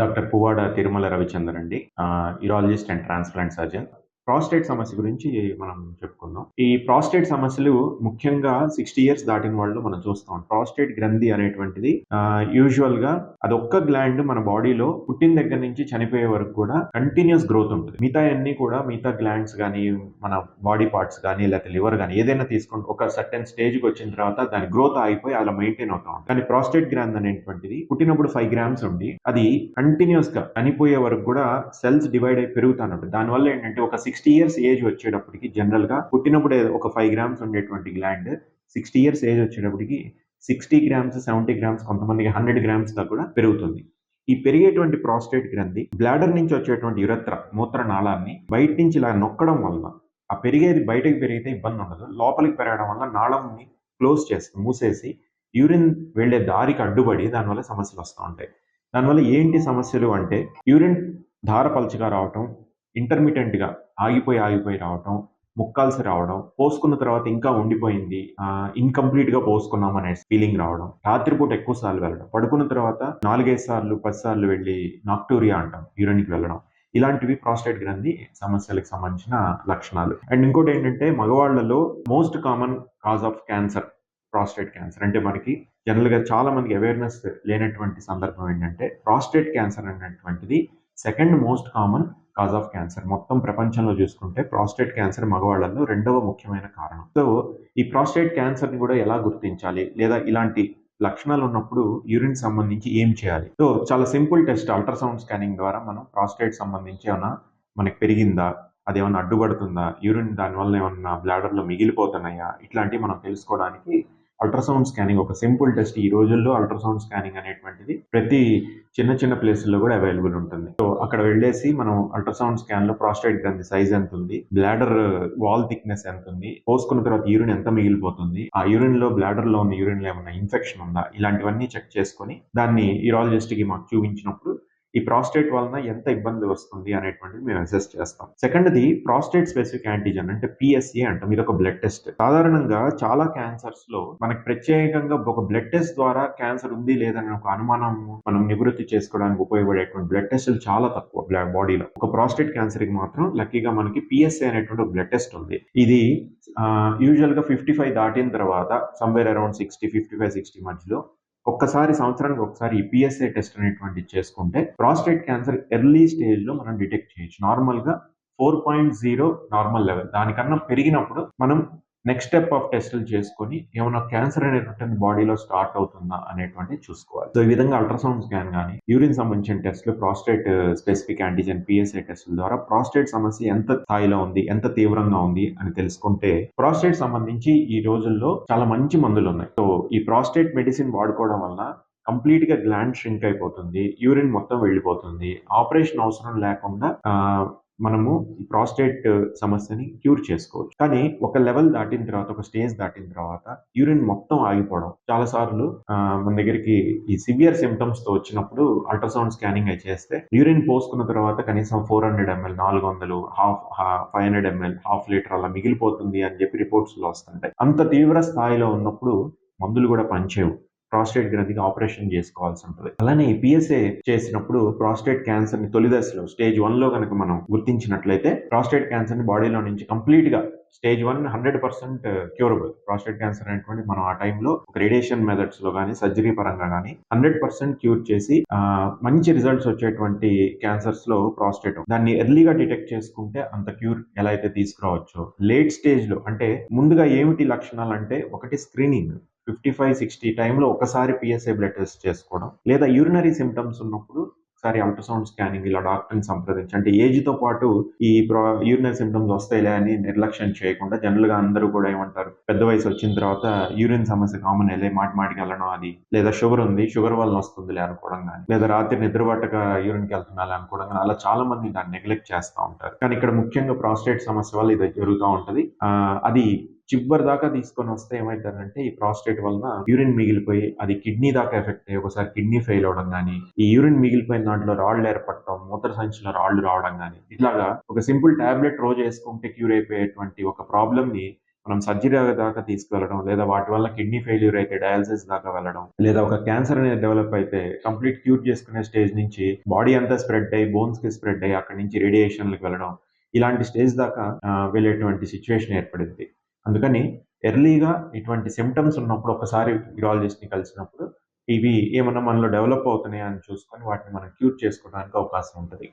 Doctor Puvvada Tirumala Ravichander అండి. Urologist and transplant surgeon prostate సమస్య గురించి మనం చెప్పుకుందాం. ఈ ప్రాస్టేట్ సమస్యలు ముఖ్యంగా సిక్స్టీ ఇయర్స్ దాటిన వాళ్ళు మనం చూస్తాం. ప్రాస్టేట్ గ్రంథి అనేటువంటిది యూజువల్గా అదొక్క గ్లాండ్ మన బాడీలో పుట్టిన దగ్గర నుంచి చనిపోయే వరకు కూడా కంటిన్యూస్ గ్రోత్ ఉంటుంది. మిగతా అన్ని కూడా మిగతా గ్లాండ్స్ కానీ మన బాడీ పార్ట్స్ కానీ లేకపోతే లివర్ కానీ ఏదైనా తీసుకుంటే ఒక సర్టెన్ స్టేజ్కి వచ్చిన తర్వాత దాని గ్రోత్ ఆగిపోయి అలా మెయింటైన్ అవుతా ఉంటుంది కానీ ప్రాస్టేట్ గ్రాండ్ అనేటువంటిది పుట్టినప్పుడు ఫైవ్ గ్రామ్స్ ఉండి అది కంటిన్యూస్గా చనిపోయే వరకు కూడా సెల్స్ డివైడ్ అయి పెరుగుతాను దానివల్ల ఏంటంటే ఒక సిక్స్ సిక్స్టీ ఇయర్స్ ఏజ్ వచ్చేటప్పటికి జనరల్గా పుట్టినప్పుడు ఒక ఫైవ్ గ్రామ్స్ ఉండేటువంటి గ్లాండ్ సిక్స్టీ ఇయర్స్ ఏజ్ వచ్చేటప్పటికి సిక్స్టీ గ్రామ్స్ సెవెంటీ గ్రామ్స్ కొంతమందికి హండ్రెడ్ గ్రామ్స్ దా కూడా పెరుగుతుంది. ఈ పెరిగేటువంటి ప్రాస్టేట్ గ్రంథి బ్లాడర్ నుంచి వచ్చేటువంటి యురత్ర మూత్ర నాళాన్ని బయట నుంచి ఇలా నొక్కడం వల్ల ఆ పెరిగేది బయటకు పెరిగితే ఇబ్బంది ఉండదు. లోపలికి పెరగడం వల్ల నాళంని క్లోజ్ చేస్తుంది మూసేసి యూరిన్ వెళ్ళే దారికి అడ్డుపడి దానివల్ల సమస్యలు వస్తూ ఉంటాయి. దానివల్ల ఏంటి సమస్యలు అంటే యూరిన్ ధార రావటం ఇంటర్మీడియట్గా ఆగిపోయి ఆగిపోయి రావటం ముక్కాల్సి రావడం పోసుకున్న తర్వాత ఇంకా ఉండిపోయింది ఇన్కంప్లీట్గా పోసుకున్నాం అనే ఫీలింగ్ రావడం రాత్రిపూట ఎక్కువ సార్లు వెళ్ళడం పడుకున్న తర్వాత నాలుగైదు సార్లు పది సార్లు వెళ్ళి నాక్టూరియా అంటాం యూరిన్కి వెళ్ళడం. ఇలాంటివి ప్రాస్టేట్ గ్రంథి సమస్యలకు సంబంధించిన లక్షణాలు. అండ్ ఇంకోటి ఏంటంటే మగవాళ్ళలో most common cause of cancer prostate cancer అంటే మనకి జనరల్గా చాలా మందికి అవేర్నెస్ లేనటువంటి సందర్భం ఏంటంటే ప్రాస్టేట్ క్యాన్సర్ అనేటువంటిది second most common cause of cancer. మొత్తం ప్రపంచంలో చూసుకుంటే ప్రాస్టేట్ క్యాన్సర్ మగవాళ్ళల్లో రెండవ ముఖ్యమైన కారణం. సో ఈ ప్రాస్టేట్ క్యాన్సర్ని కూడా ఎలా గుర్తించాలి? లేదా ఇలాంటి లక్షణాలు ఉన్నప్పుడు యూరిన్ సంబంధించి ఏం చేయాలి? సో చాలా సింపుల్ టెస్ట్. అల్ట్రాసౌండ్ స్కానింగ్ ద్వారా మనం ప్రాస్టేట్ సంబంధించి ఏమైనా మనకి పెరిగిందా? అది ఏమైనా అడ్డుపడుతుందా? యూరిన్ దానివల్ల ఏమన్నా బ్లాడర్లో మిగిలిపోతున్నాయా? ఇట్లాంటివి మనం తెలుసుకోవడానికి అల్ట్రాసౌండ్ స్కానింగ్ ఒక సింపుల్ టెస్ట్. ఈ రోజుల్లో అల్ట్రాసౌండ్ స్కానింగ్ అనేటువంటిది ప్రతి చిన్న చిన్న ప్లేసుల్లో కూడా అవైలబుల్ ఉంటుంది. సో అక్కడ వెళ్ళేసి మనం అల్ట్రాసౌండ్ స్కాన్లో ప్రాస్టేట్ గ్రంథి సైజ్ ఎంత ఉంది బ్లాడర్ వాల్ థిక్నెస్ ఎంత ఉంది పోసుకున్న తర్వాత యూరిన్ ఎంత మిగిలిపోతుంది ఆ యూరిన్లో బ్లాడర్లో ఉన్న యూరిన్లో ఏమైనా ఇన్ఫెక్షన్ ఉందా ఇలాంటివన్నీ చెక్ చేసుకొని దాన్ని యూరాలజిస్ట్కి మాకు చూపించినప్పుడు ఈ ప్రాస్టేట్ వలన ఎంత ఇబ్బంది వస్తుంది అనేటువంటిది మేము అసెస్ చేస్తాం. సెకండ్ది ప్రాస్టేట్ స్పెసిఫిక్ యాంటీజన్ అంటే పిఎస్ఏ అంటాం. ఇది ఒక బ్లడ్ టెస్ట్ సాధారణంగా చాలా క్యాన్సర్స్లో మనకి ప్రత్యేకంగా ఒక బ్లడ్ టెస్ట్ ద్వారా క్యాన్సర్ ఉంది లేదని ఒక అనుమానం మనం నివృత్తి చేసుకోవడానికి ఉపయోగపడేటువంటి బ్లడ్ టెస్టులు చాలా తక్కువ బాడీలో ఒక ప్రాస్టేట్ క్యాన్సర్కి మాత్రం లక్కీగా మనకి పిఎస్ఏ అనేటువంటి ఒక బ్లడ్ టెస్ట్ ఉంది. ఇది యూజువల్గా ఫిఫ్టీ ఫైవ్ దాటిన తర్వాత somewhere around sixty fifty five sixty మధ్యలో ఒక్కసారి సంవత్సరానికి ఒకసారి ఈ పిఎస్ఏ టెస్ట్ అనేటువంటి చేసుకుంటే ప్రాస్టేట్ క్యాన్సర్ ఎర్లీ స్టేజ్లో మనం డిటెక్ట్ చేయొచ్చు. నార్మల్గా four point zero normal level దానికన్నా పెరిగినప్పుడు మనం నెక్స్ట్ స్టెప్ ఆఫ్ టెస్టులు చేసుకొని ఏమైనా క్యాన్సర్ అనేటువంటి బాడీలో స్టార్ట్ అవుతుందా అనేటువంటి చూసుకోవాలి. సో ఈ విధంగా అల్ట్రాసౌండ్ స్కాన్ కానీ యూరిన్ సంబంధించిన టెస్టులు ప్రాస్టేట్ స్పెసిఫిక్ యాంటీజెన్ పిఎస్ఏ టెస్టుల ద్వారా ప్రాస్టేట్ సమస్య ఎంత స్థాయిలో ఉంది ఎంత తీవ్రంగా ఉంది అని తెలుసుకుంటే ప్రాస్టేట్ సంబంధించి ఈ రోజుల్లో చాలా మంచి మందులు ఉన్నాయి. సో ఈ ప్రాస్టేట్ మెడిసిన్ వాడుకోవడం వల్ల కంప్లీట్గా గ్లాండ్ ష్రింక్ అయిపోతుంది యూరిన్ మొత్తం వెళ్ళిపోతుంది ఆపరేషన్ అవసరం లేకుండా uh, మనము ఈ ప్రాస్టేట్ uh, సమస్యని క్యూర్ చేసుకోవచ్చు. కానీ ఒక లెవెల్ దాటిన తర్వాత ఒక స్టేజ్ దాటిన తర్వాత యూరిన్ మొత్తం ఆగిపోవడం. చాలా సార్లు మన దగ్గరికి ఈ సివియర్ సిమ్టమ్స్తో వచ్చినప్పుడు అల్ట్రాసౌండ్ స్కానింగ్ అయి చేస్తే యూరిన్ పోసుకున్న తర్వాత కనీసం ఫోర్ హండ్రెడ్ ఎంఎల్ నాలుగు వందలు half five hundred ML half litre అలా మిగిలిపోతుంది అని చెప్పి రిపోర్ట్స్లో వస్తుంటాయి. అంత తీవ్ర స్థాయిలో ఉన్నప్పుడు మందులు కూడా పనిచేయవు. ప్రాస్టేట్ గ్రంథికి ఆపరేషన్ చేసుకోవాల్సి ఉంటుంది. అలానే పిఎస్ఏ చేసినప్పుడు ప్రాస్టేట్ క్యాన్సర్ని తొలి దశలో స్టేజ్ వన్లో కనుక మనం గుర్తించినట్లయితే ప్రాస్టేట్ క్యాన్సర్ని బాడీలో నుంచి కంప్లీట్గా stage one hundred percent curable prostate cancer అనేటువంటి మనం ఆ టైంలో రేడియేషన్ మెథడ్స్లో కానీ సర్జరీ పరంగా కానీ హండ్రెడ్ పర్సెంట్ క్యూర్ చేసి మంచి రిజల్ట్స్ వచ్చేటువంటి క్యాన్సర్స్లో ప్రాస్టేట్ దాన్ని ఎర్లీగా డిటెక్ట్ చేసుకుంటే అంత క్యూర్ ఎలా అయితే తీసుకురావచ్చో లేట్ స్టేజ్లో అంటే ముందుగా ఏమిటి లక్షణాలు అంటే ఒకటి స్క్రీనింగ్ ఫిఫ్టీ ఫైవ్ సిక్స్టీ టైంలో ఒకసారి పిఎస్ఏ బ్లడ్ టెస్ట్ చేసుకోవడం లేదా యూరినరీ సిమ్టమ్స్ ఉన్నప్పుడు ఒకసారి అల్ట్రాసౌండ్ స్కానింగ్ ఇలా డాక్టర్ని సంప్రదించి అంటే ఏజ్తో పాటు ఈ యూరినరీ సిమ్టమ్స్ వస్తాయిలే అని నిర్లక్ష్యం చేయకుండా జనరల్గా అందరూ కూడా ఏమంటారు పెద్ద వయసు వచ్చిన తర్వాత యూరిన్ సమస్య కామన్ వెళ్ళే మాటి మాటికి వెళ్ళడం అది లేదా షుగర్ ఉంది షుగర్ వల్ల వస్తుందిలే అనుకోవడం కానీ లేదా రాత్రి నిద్ర పట్టక యూరిన్కి వెళ్తున్నా అనుకోవడం కానీ అలా చాలా మంది దాన్ని నెగ్లెక్ట్ చేస్తూ ఉంటారు. కానీ ఇక్కడ ముఖ్యంగా ప్రాస్టేట్ సమస్య వల్ల ఇది జరుగుతూ ఉంటది. అది చివరి దాకా తీసుకొని వస్తే ఏమవుతారంటే ఈ ప్రాస్టేట్ వలన యూరిన్ మిగిలిపోయి అది కిడ్నీ దాకా ఎఫెక్ట్ అయ్యి ఒకసారి కిడ్నీ ఫెయిల్ అవడం కానీ ఈ యూరిన్ మిగిలిపోయిన దాంట్లో రాళ్ళు ఏర్పడటం మూత్ర సంచిలో రాళ్ళు రావడం కానీ ఇట్లాగా ఒక సింపుల్ టాబ్లెట్ రోజు వేసుకుంటే క్యూర్ అయిపోయేటువంటి ఒక ప్రాబ్లమ్ని మనం సర్జరీ దాకా తీసుకువెళ్ళడం లేదా వాటి వల్ల కిడ్నీ ఫెయిల్యూర్ అయితే డయాలసిస్ దాకా వెళ్ళడం లేదా ఒక క్యాన్సర్ అనేది డెవలప్ అయితే కంప్లీట్ క్యూర్ చేసుకునే స్టేజ్ నుంచి బాడీ అంతా స్ప్రెడ్ అయ్యి బోన్స్కి స్ప్రెడ్ అయ్యి అక్కడ నుంచి రేడియేషన్లకు వెళ్ళడం ఇలాంటి స్టేజ్ దాకా వెళ్ళేటువంటి సిచ్యువేషన్ ఏర్పడింది. అందుకని ఎర్లీగా ఇటువంటి సిమ్టమ్స్ ఉన్నప్పుడు ఒకసారి యూరాలజిస్ట్ని కలిసినప్పుడు ఇవి ఏమన్నా మనలో డెవలప్ అవుతున్నాయా అని చూసుకొని వాటిని మనం క్యూర్ చేసుకోవడానికి అవకాశం ఉంటుంది.